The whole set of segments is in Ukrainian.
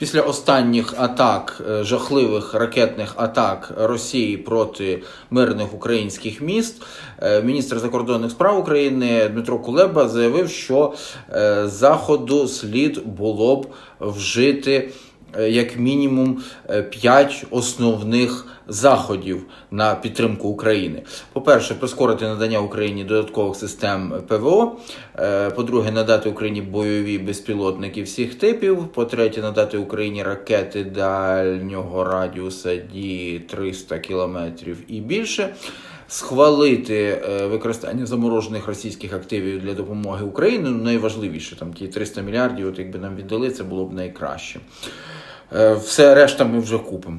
Після останніх атак, е, жахливих ракетних атак Росії проти мирних українських міст, е, міністр закордонних справ України Дмитро Кулеба заявив, що е, заходу слід було б вжити як мінімум п'ять основних заходів на підтримку України. По-перше, прискорити надання Україні додаткових систем ПВО. Е, По-друге, надати Україні бойові безпілотники всіх типів. По-третє, надати Україні ракети дальнього радіуса дії 300 кілометрів і більше. Схвалити е, використання заморожених російських активів для допомоги Україні. Ну, найважливіше там ті 300 мільярдів. От якби нам віддали, це було б найкраще. Е, Все решта ми вже купимо.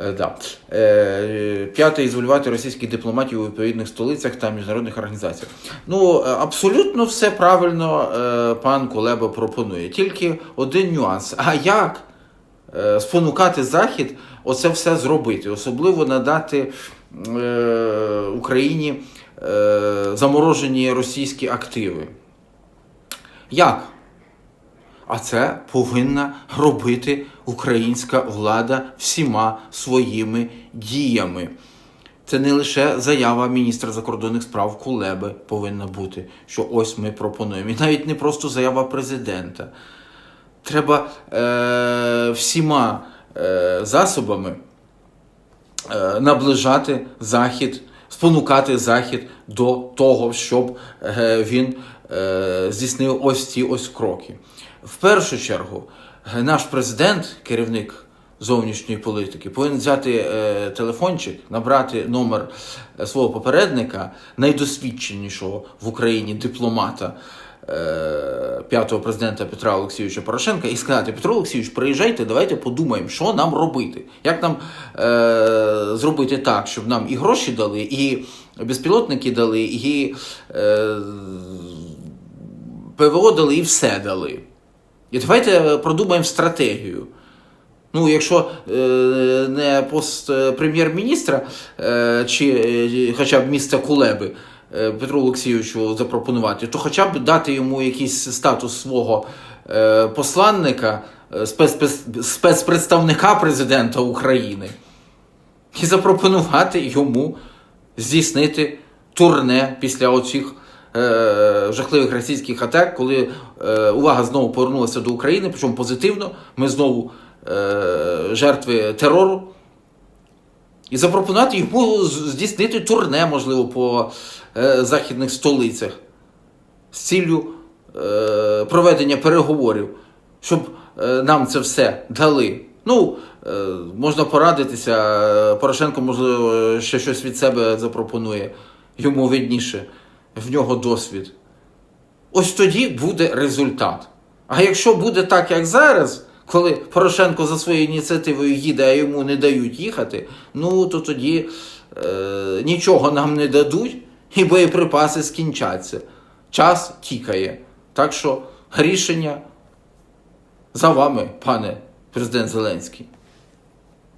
Е, Да. Е, П'яте ізолювати російських дипломатів у відповідних столицях та міжнародних організаціях. Ну, е, абсолютно все правильно пан Кулеба пропонує. Тільки один нюанс. А як спонукати Захід оце все зробити? Особливо надати Україні заморожені російські активи. Як? А це повинна робити українська влада всіма своїми діями. Це не лише заява міністра закордонних справ Кулеби повинна бути, що ось ми пропонуємо. І навіть не просто заява президента. Треба е, всіма е, засобами е, наближати Захід, спонукати Захід до того, щоб е, він е, здійснив ось ці ось кроки. В першу чергу, е, наш президент, керівник зовнішньої політики, повинен взяти телефончик, набрати номер свого попередника, найдосвідченішого в Україні дипломата. Е, П'ятого президента Петра Олексійовича Порошенка і сказати: Петро Олексійович, приїжджайте, давайте подумаємо, що нам робити. Як нам е, зробити так, щоб нам і гроші дали, і безпілотники дали, і е, ПВО дали, і все дали. І давайте продумаємо стратегію. Ну, якщо е, не пост е, прем'єр-міністра е, чи е, хоча б місця Кулеби Петру Олексійовичу запропонувати, то хоча б дати йому якийсь статус свого е, посланника, е, спецпредставника президента України і запропонувати йому здійснити турне після оцих е, жахливих російських атак, коли е, увага знову повернулася до України, причому позитивно, ми знову е, жертви терору. І запропонувати йому здійснити турне, можливо, по е, західних столицях з ціллю е, проведення переговорів, щоб е, нам це все дали. Ну, е, можна порадитися, е, Порошенко, можливо, ще щось від себе запропонує, йому видніше, в нього досвід. Ось тоді буде результат. А якщо буде так, як зараз, коли Порошенко за своєю ініціативою їде, а йому не дають їхати, ну то тоді е, нічого нам не дадуть, і боєприпаси скінчаться. Час тікає. Так що рішення за вами, пане президент Зеленський.